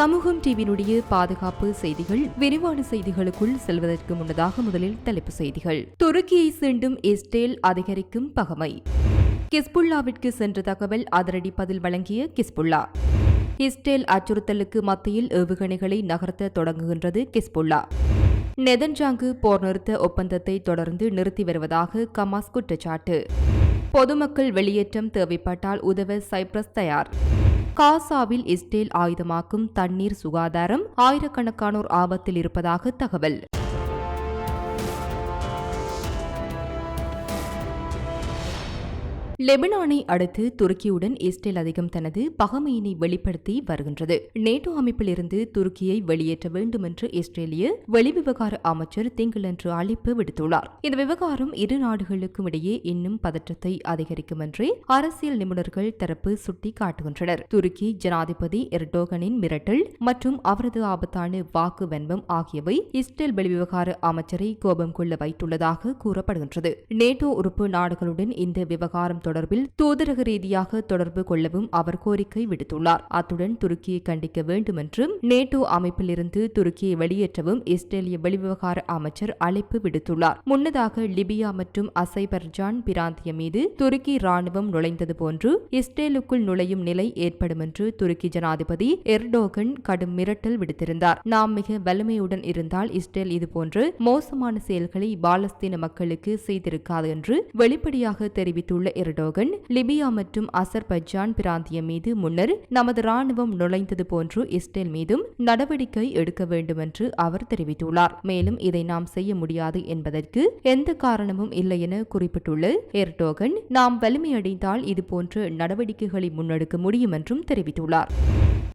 சமூகம் டிவியினுடைய பாதுகாப்பு செய்திகள் விரிவான செய்திகளுக்குள் செல்வதற்கு முன்னதாக முதலில் தலைப்பு செய்திகள். துருக்கியை சீண்டும் இஸ்ரேல் அதிகரிக்கும் பகமை. கிஸ்புல்லாவிற்கு சென்ற தகவல் அதிரடி பதில் வழங்கிய கிஸ்புல்லா இஸ்ரேல் அச்சுறுத்தலுக்கு மத்தியில் ஏவுகணைகளை நகர்த்த தொடங்குகின்றது கிஸ்புல்லா நெதன்ஜாங்கு போர் நிறுத்த ஒப்பந்தத்தை தொடர்ந்து நிறுத்தி வருவதாக கமாஸ் குற்றச்சாட்டு. பொதுமக்கள் வெளியேற்றம் தேவைப்பட்டால் உதவ சைப்ரஸ் தயார். காசாவில் இஸ்ரேல் ஆயுதமாக்கும் தண்ணீர் சுகாதாரம் ஆயிரக்கணக்கானோர் ஆபத்தில் இருப்பதாக தகவல். லெபனானை அடுத்து துருக்கியுடன் இஸ்ரேல் அதிகம் தனது பகமையினை வெளிப்படுத்தி வருகின்றது. நேட்டோ அமைப்பிலிருந்து துருக்கியை வெளியேற்ற வேண்டும் என்று இஸ்ரேலிய வெளிவிவகார அமைச்சர் திங்களன்று அழைப்பு விடுத்துள்ளார். இந்த விவகாரம் இரு நாடுகளுக்கும் இடையே இன்னும் பதற்றத்தை அதிகரிக்கும் என்று அரசியல் நிபுணர்கள் தரப்பு சுட்டிக்காட்டுகின்றனர். துருக்கி ஜனாதிபதி எர்டோகனின் மிரட்டல் மற்றும் அவரது ஆபத்தான வாக்கு வன்மம் ஆகியவை இஸ்ரேல் வெளிவிவகார அமைச்சரை கோபம் கொள்ள வைத்துள்ளதாக கூறப்படுகின்றது. நேட்டோ உறுப்பு நாடுகளுடன் இந்த விவகாரம் தொடர்பில் தூதரக ரீதியாக தொடர்பு கொள்ளவும் அவர் கோரிக்கை விடுத்துள்ளார். அத்துடன் துருக்கியை கண்டிக்க வேண்டும் என்றும் நேட்டோ அமைப்பிலிருந்து துருக்கியை வெளியேற்றவும் இஸ்ரேலிய வெளிவிவகார அமைச்சர் அழைப்பு விடுத்துள்ளார். முன்னதாக லிபியா மற்றும் அசைபர்ஜான் பிராந்தியம் மீது துருக்கி ராணுவம் நுழைந்தது போன்று இஸ்ரேலுக்குள் நுழையும் நிலை ஏற்படும் என்று துருக்கி ஜனாதிபதி எர்டோகன் கடும் மிரட்டல் விடுத்திருந்தார். நாம் மிக வலிமையுடன் இருந்தால் இஸ்ரேல் இதுபோன்று மோசமான செயல்களை பாலஸ்தீன மக்களுக்கு செய்திருக்காது என்று வெளிப்படையாக தெரிவித்துள்ள எர்டோகன் எர்டோகன் லிபியா மற்றும் அசர்பைஜான் பிராந்தியம் மீது முன்னர் நமது ராணுவம் நுழைந்தது போன்று இஸ்ரேல் மீதும் நடவடிக்கை எடுக்க வேண்டும் என்று அவர் தெரிவித்துள்ளார். மேலும் இதை நாம் செய்ய முடியாது என்பதற்கு எந்த காரணமும் இல்லை என குறிப்பிட்டுள்ள எர்டோகன் நாம் வலிமையடைந்தால் இதுபோன்ற நடவடிக்கைகளை முன்னெடுக்க முடியும் என்றும் தெரிவித்துள்ளார்.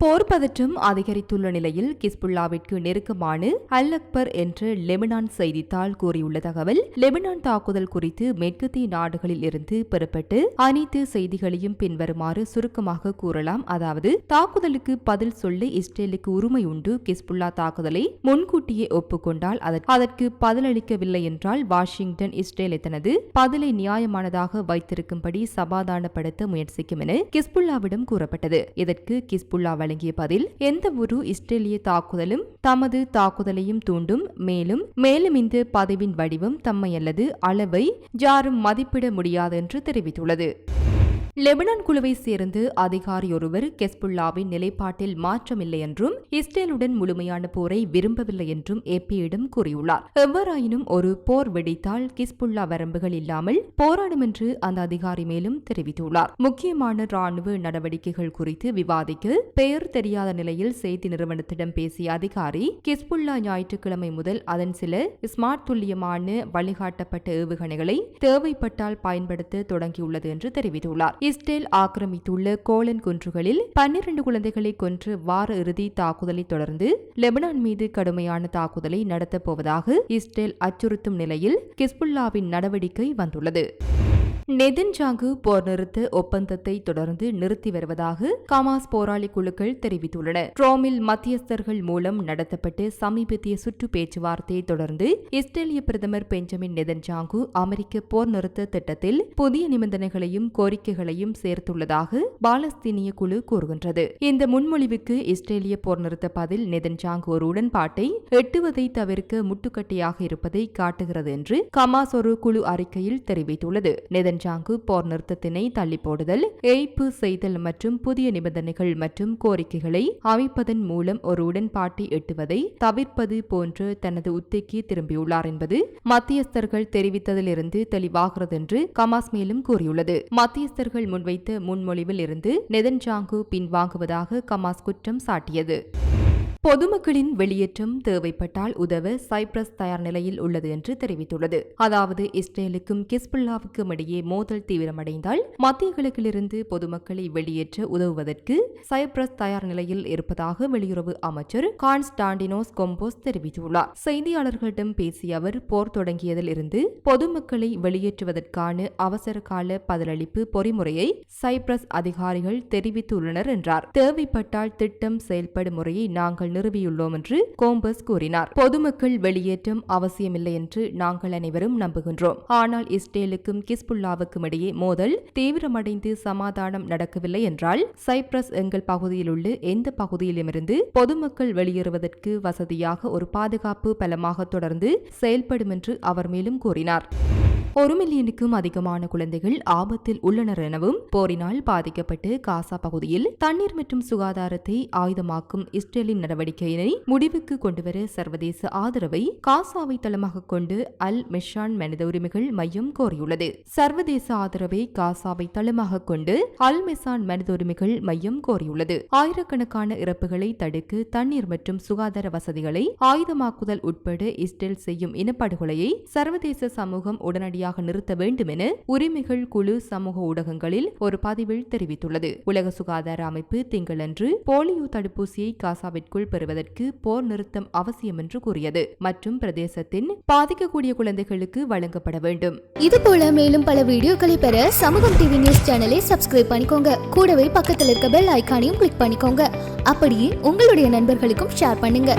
போர் பதற்றம் அதிகரித்துள்ள நிலையில் கிஸ்புல்லாவிற்கு நெருக்கமான அல் அக்பர் என்ற லெபனான் செய்தித்தாள் கூறியுள்ள தகவல் லெபனான் தாக்குதல் குறித்து மேற்கத்திய நாடுகளில் இருந்து பெறப்பட்டு அனைத்து செய்திகளையும் பின்வருமாறு சுருக்கமாக கூறலாம். அதாவது தாக்குதலுக்கு பதில் சொல்ல இஸ்ரேலுக்கு உரிமை உண்டு. கிஸ்புல்லா தாக்குதலை முன்கூட்டியே ஒப்புக்கொண்டால் அதற்கு பதிலளிக்கவில்லை என்றால் வாஷிங்டன் இஸ்ரேலை தனது பதிலை நியாயமானதாக வைத்திருக்கும்படி சமாதானப்படுத்த முயற்சிக்கும் என கிஸ்புல்லாவிடம் கூறப்பட்டது. இதற்கு கிஸ்புல்லா வழங்கிய பதில் எந்த ஒரு இஸ்ரேலிய தாக்குதலும் தமது தாக்குதலையும் தூண்டும் மேலும் மேலும் இந்த பதவின் வடிவம் தம்மை அல்லது அளவை யாரும் மதிப்பிட முடியாது என்று தெரிவித்துள்ளது. லெபனான் குழுவை சேர்ந்து அதிகாரியொருவர் கெஸ்புல்லாவின் நிலைப்பாட்டில் மாற்றமில்லை என்றும் இஸ்ரேலுடன் முழுமையான போரை விரும்பவில்லை என்றும் ஏபியிடம் கூறியுள்ளார். எவ்வாறாயினும் ஒரு போர் வெடித்தால் கிஸ்புல்லா வரம்புகள் இல்லாமல் போராடும் என்று அந்த அதிகாரி மேலும் தெரிவித்துள்ளார். முக்கியமான ராணுவ நடவடிக்கைகள் குறித்து விவாதிக்க பெயர் தெரியாத நிலையில் செய்தி நிறுவனத்திடம் பேசிய அதிகாரி கிஸ்புல்லா ஞாயிற்றுக்கிழமை முதல் அதன் சில ஸ்மார்ட் துல்லியமான வழிகாட்டப்பட்ட ஏவுகணைகளை தேவைப்பட்டால் பயன்படுத்த தொடங்கியுள்ளது என்று தெரிவித்துள்ளார். இஸ்ரேல் ஆக்கிரமித்துள்ள கோலன் குன்றுகளில் பன்னிரண்டு குழந்தைகளை கொன்று வார இறுதி தாக்குதலை தொடர்ந்து லெபனான் மீது கடுமையான தாக்குதலை நடத்தப் போவதாக இஸ்ரேல் அச்சுறுத்தும் நிலையில் கிஸ்புல்லாவின் நடவடிக்கை வந்துள்ளது. நெதன்ஜாங்கு போர் நிறுத்த ஒப்பந்தத்தை தொடர்ந்து நிறுத்தி வருவதாக கமாஸ் போராளி குழுக்கள் தெரிவித்துள்ளன. ட்ரோமில் மத்தியஸ்தர்கள் மூலம் நடத்தப்பட்டு சமீபத்திய சுற்று பேச்சுவார்த்தையை தொடர்ந்து இஸ்ரேலிய பிரதமர் பெஞ்சமின் நெதன்ஜாங்கு அமெரிக்க போர் நிறுத்த திட்டத்தில் புதிய நிபந்தனைகளையும் கோரிக்கைகளையும் சேர்த்துள்ளதாக பாலஸ்தீனிய குழு கூறுகின்றது. இந்த முன்மொழிவுக்கு இஸ்ரேலிய போர் நிறுத்த பதில் நெதன்ஜாங்கு ஒரு உடன்பாட்டை எட்டுவதை தவிர்க்க முட்டுக்கட்டையாக இருப்பதை காட்டுகிறது என்று கமாஸ் ஒரு குழு அறிக்கையில் தெரிவித்துள்ளது. நெதன்ஜாங்கு போர் நிறுத்தத்தினை தள்ளி போடுதல் ஏய்ப்பு செய்தல் மற்றும் புதிய நிபந்தனைகள் மற்றும் கோரிக்கைகளை அமைப்பதன் மூலம் ஒரு உடன்பாட்டை எட்டுவதை தவிர்ப்பது போன்று தனது உத்திக்கு திரும்பியுள்ளார் என்பது மத்தியஸ்தர்கள் தெரிவித்ததிலிருந்து தெளிவாகிறது என்று கமாஸ் மேலும் கூறியுள்ளது. மத்தியஸ்தர்கள் முன்வைத்த முன்மொழிவில் இருந்து நெதன்ஜாங்கு பின்வாங்குவதாக கமாஸ் குற்றம் சாட்டியது. பொதுமக்களின் வெளியேற்றம் தேவைப்பட்டால் உதவ சைப்ரஸ் தயார் நிலையில் உள்ளது என்று தெரிவித்துள்ளது. அதாவது இஸ்ரேலுக்கும் கிஸ்புல்லாவுக்கும் இடையே மோதல் தீவிரமடைந்தால் மத்திய கிழக்கிலிருந்து பொதுமக்களை வெளியேற்ற உதவுவதற்கு சைப்ரஸ் தயார் நிலையில் இருப்பதாக வெளியுறவு அமைச்சர் கான்ஸ்டாண்டினோஸ் கொம்போஸ் தெரிவித்துள்ளார். செய்தியாளர்களிடம் பேசிய அவர் போர் தொடங்கியதில் இருந்து பொதுமக்களை வெளியேற்றுவதற்கான அவசர கால பதிலளிப்பு பொறிமுறையை சைப்ரஸ் அதிகாரிகள் தெரிவித்துள்ளனர் என்றார். தேவைப்பட்டால் திட்டம் செயல்படும் முறையை நாங்கள் நிறுவியுள்ளோம் என்று கோம்பஸ் கூறினார். பொதுமக்கள் வெளியேற்றம் அவசியமில்லை என்று நாங்கள் அனைவரும் நம்புகின்றோம். ஆனால் இஸ்ரேலுக்கும் கிஸ்புல்லாவுக்கும் இடையே மோதல் தீவிரமடைந்து சமாதானம் நடக்கவில்லை என்றால் சைப்ரஸ் எங்கள் பகுதியில் உள்ள எந்த பகுதியிலுமிருந்து பொதுமக்கள் வெளியேறுவதற்கு வசதியாக ஒரு பாதுகாப்பு பலமாக தொடர்ந்து செயல்படும் என்று அவர் மேலும் கூறினார். ஒரு மில்லியனுக்கும் அதிகமான குழந்தைகள் ஆபத்தில் உள்ளனர் எனவும் போரினால் பாதிக்கப்பட்டு காசா பகுதியில் தண்ணீர் மற்றும் சுகாதாரத்தை ஆயுதமாக்கும் இஸ்ரேலின் நடவடிக்கையினை முடிவுக்கு கொண்டுவர சர்வதேச ஆதரவை காசாவை தளமாக கொண்டு அல் மெஷான் மனித உரிமைகள் மையம் கோரியுள்ளது. சர்வதேச ஆதரவை காசாவை தளமாக கொண்டு அல் மெசான் மனித உரிமைகள் மையம் கோரியுள்ளது. ஆயிரக்கணக்கான இறப்புகளை தடுக்க தண்ணீர் மற்றும் சுகாதார வசதிகளை ஆயுதமாக்குதல் உட்பட இஸ்ரேல் செய்யும் இனப்படுகொலையை சர்வதேச சமூகம் உடனடியாக உடனடியாக நிறுத்த வேண்டும் என உரிமைகள் குழு சமூக ஊடகங்களில் ஒரு பதிவில் தெரிவித்துள்ளது. உலக சுகாதார அமைப்பு திங்களன்று போலியோ தடுப்பூசியை காசாவிற்குள் பெறுவதற்கு போர் நிறுத்தம் அவசியம் என்று கூறியது. மற்றும் பிரதேசத்தின் பாதிக்கக்கூடிய குழந்தைகளுக்கு வழங்கப்பட வேண்டும். இது போல மேலும் பல வீடியோக்களை பெற சமூகம் டிவி நியூஸ் சேனலை சப்ஸ்கிரைப் பண்ணிக்கோங்க. கூடவே பக்கத்தில் இருக்க பெல் ஐக்கானையும் கிளிக் பண்ணிக்கோங்க. அப்படியே உங்களுடைய நண்பர்களுக்கும் ஷேர் பண்ணுங்க.